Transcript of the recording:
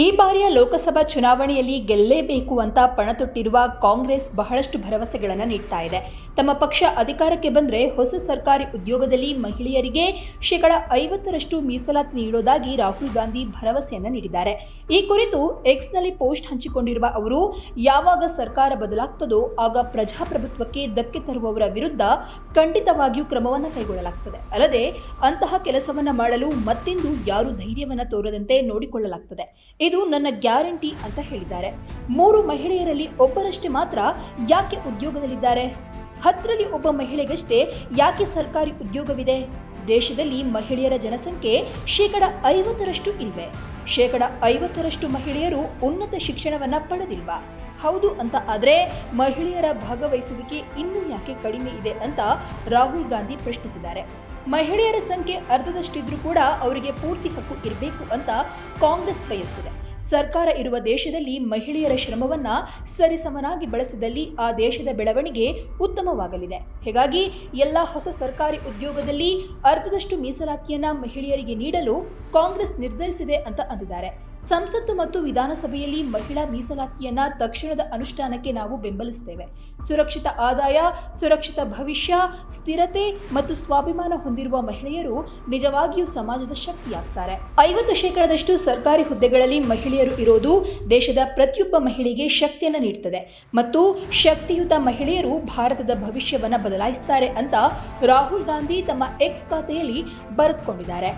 ಈ ಬಾರಿಯ ಲೋಕಸಭಾ ಚುನಾವಣೆಯಲ್ಲಿ ಗೆಲ್ಲೇಬೇಕು ಅಂತ ಪಣತೊಟ್ಟಿರುವ ಕಾಂಗ್ರೆಸ್ ಬಹಳಷ್ಟು ಭರವಸೆಗಳನ್ನು ನೀಡ್ತಾ ಇದೆ. ತಮ್ಮ ಪಕ್ಷ ಅಧಿಕಾರಕ್ಕೆ ಬಂದರೆ ಹೊಸ ಸರ್ಕಾರಿ ಉದ್ಯೋಗದಲ್ಲಿ ಮಹಿಳೆಯರಿಗೆ ಶೇಕಡ ಐವತ್ತರಷ್ಟು ಮೀಸಲಾತಿ ನೀಡೋದಾಗಿ ರಾಹುಲ್ ಗಾಂಧಿ ಭರವಸೆಯನ್ನು ನೀಡಿದ್ದಾರೆ. ಈ ಕುರಿತು ಎಕ್ಸ್ನಲ್ಲಿ ಪೋಸ್ಟ್ ಹಂಚಿಕೊಂಡಿರುವ ಅವರು, ಯಾವಾಗ ಸರ್ಕಾರ ಬದಲಾಗ್ತದೋ ಆಗ ಪ್ರಜಾಪ್ರಭುತ್ವಕ್ಕೆ ಧಕ್ಕೆ ತರುವವರ ವಿರುದ್ಧ ಖಂಡಿತವಾಗಿಯೂ ಕ್ರಮವನ್ನು ಕೈಗೊಳ್ಳಲಾಗ್ತದೆ. ಅಲ್ಲದೆ ಅಂತಹ ಕೆಲಸವನ್ನು ಮಾಡಲು ಮತ್ತೆಂದು ಯಾರು ಧೈರ್ಯವನ್ನು ತೋರದಂತೆ ನೋಡಿಕೊಳ್ಳಲಾಗ್ತದೆ. ಇದು ನನ್ನ ಗ್ಯಾರಂಟಿ ಅಂತ ಹೇಳಿದ್ದಾರೆ. ಮೂರು ಮಹಿಳೆಯರಲ್ಲಿ ಒಬ್ಬರಷ್ಟೇ ಮಾತ್ರ ಯಾಕೆ ಉದ್ಯೋಗದಲ್ಲಿದ್ದಾರೆ? ಹತ್ತರಲ್ಲಿ ಒಬ್ಬ ಮಹಿಳೆಗಷ್ಟೇ ಯಾಕೆ ಸರ್ಕಾರಿ ಉದ್ಯೋಗವಿದೆ? ದೇಶದಲ್ಲಿ ಮಹಿಳೆಯರ ಜನಸಂಖ್ಯೆ ಶೇಕಡ ಐವತ್ತರಷ್ಟು ಇಲ್ವೆ? ಶೇಕಡ ಐವತ್ತರಷ್ಟು ಮಹಿಳೆಯರು ಉನ್ನತ ಶಿಕ್ಷಣವನ್ನ ಪಡೆದಿಲ್ವಾ? ಹೌದು ಅಂತ ಆದರೆ ಮಹಿಳೆಯರ ಭಾಗವಹಿಸುವಿಕೆ ಇನ್ನೂ ಯಾಕೆ ಕಡಿಮೆ ಇದೆ ಅಂತ ರಾಹುಲ್ ಗಾಂಧಿ ಪ್ರಶ್ನಿಸಿದ್ದಾರೆ. ಮಹಿಳೆಯರ ಸಂಖ್ಯೆ ಅರ್ಧದಷ್ಟಿದ್ರೂ ಕೂಡ ಅವರಿಗೆ ಪೂರ್ತಿ ಹಕ್ಕು ಇರಬೇಕು ಅಂತ ಕಾಂಗ್ರೆಸ್ ಬಯಸ್ತಿದೆ. ಸರ್ಕಾರ ಇರುವ ದೇಶದಲ್ಲಿ ಮಹಿಳೆಯರ ಶ್ರಮವನ್ನು ಸರಿಸಮನಾಗಿ ಬಳಸಿದಲ್ಲಿ ಆ ದೇಶದ ಬೆಳವಣಿಗೆ ಉತ್ತಮವಾಗಲಿದೆ. ಹೀಗಾಗಿ ಎಲ್ಲ ಹೊಸ ಸರ್ಕಾರಿ ಉದ್ಯೋಗದಲ್ಲಿ ಅರ್ಧದಷ್ಟು ಮೀಸಲಾತಿಯನ್ನು ಮಹಿಳೆಯರಿಗೆ ನೀಡಲು ಕಾಂಗ್ರೆಸ್ ನಿರ್ಧರಿಸಿದೆ ಅಂತ ಅಂದಿದ್ದಾರೆ. ಸಂಸತ್ತು ಮತ್ತು ವಿಧಾನಸಭೆಯಲ್ಲಿ ಮಹಿಳಾ ಮೀಸಲಾತಿಯನ್ನ ತಕ್ಷಣದ ಅನುಷ್ಠಾನಕ್ಕೆ ನಾವು ಬೆಂಬಲಿಸುತ್ತೇವೆ ಸುರಕ್ಷಿತ ಆದಾಯ, ಸುರಕ್ಷಿತ ಭವಿಷ್ಯ, ಸ್ಥಿರತೆ ಮತ್ತು ಸ್ವಾಭಿಮಾನ ಹೊಂದಿರುವ ಮಹಿಳೆಯರು ನಿಜವಾಗಿಯೂ ಸಮಾಜದ ಶಕ್ತಿಯಾಗ್ತಾರೆ. ಐವತ್ತು ಶೇಕಡದಷ್ಟು ಸರ್ಕಾರಿ ಹುದ್ದೆಗಳಲ್ಲಿ ಮಹಿಳೆಯರು ಇರೋದು ದೇಶದ ಪ್ರತಿಯೊಬ್ಬ ಮಹಿಳೆಗೆ ಶಕ್ತಿಯನ್ನು ನೀಡುತ್ತದೆ ಮತ್ತು ಶಕ್ತಿಯುತ ಮಹಿಳೆಯರು ಭಾರತದ ಭವಿಷ್ಯವನ್ನು ಬದಲಾಯಿಸುತ್ತಾರೆ ಅಂತ ರಾಹುಲ್ ಗಾಂಧಿ ತಮ್ಮ ಎಕ್ಸ್ ಖಾತೆಯಲ್ಲಿ ಬರೆದುಕೊಂಡಿದ್ದಾರೆ.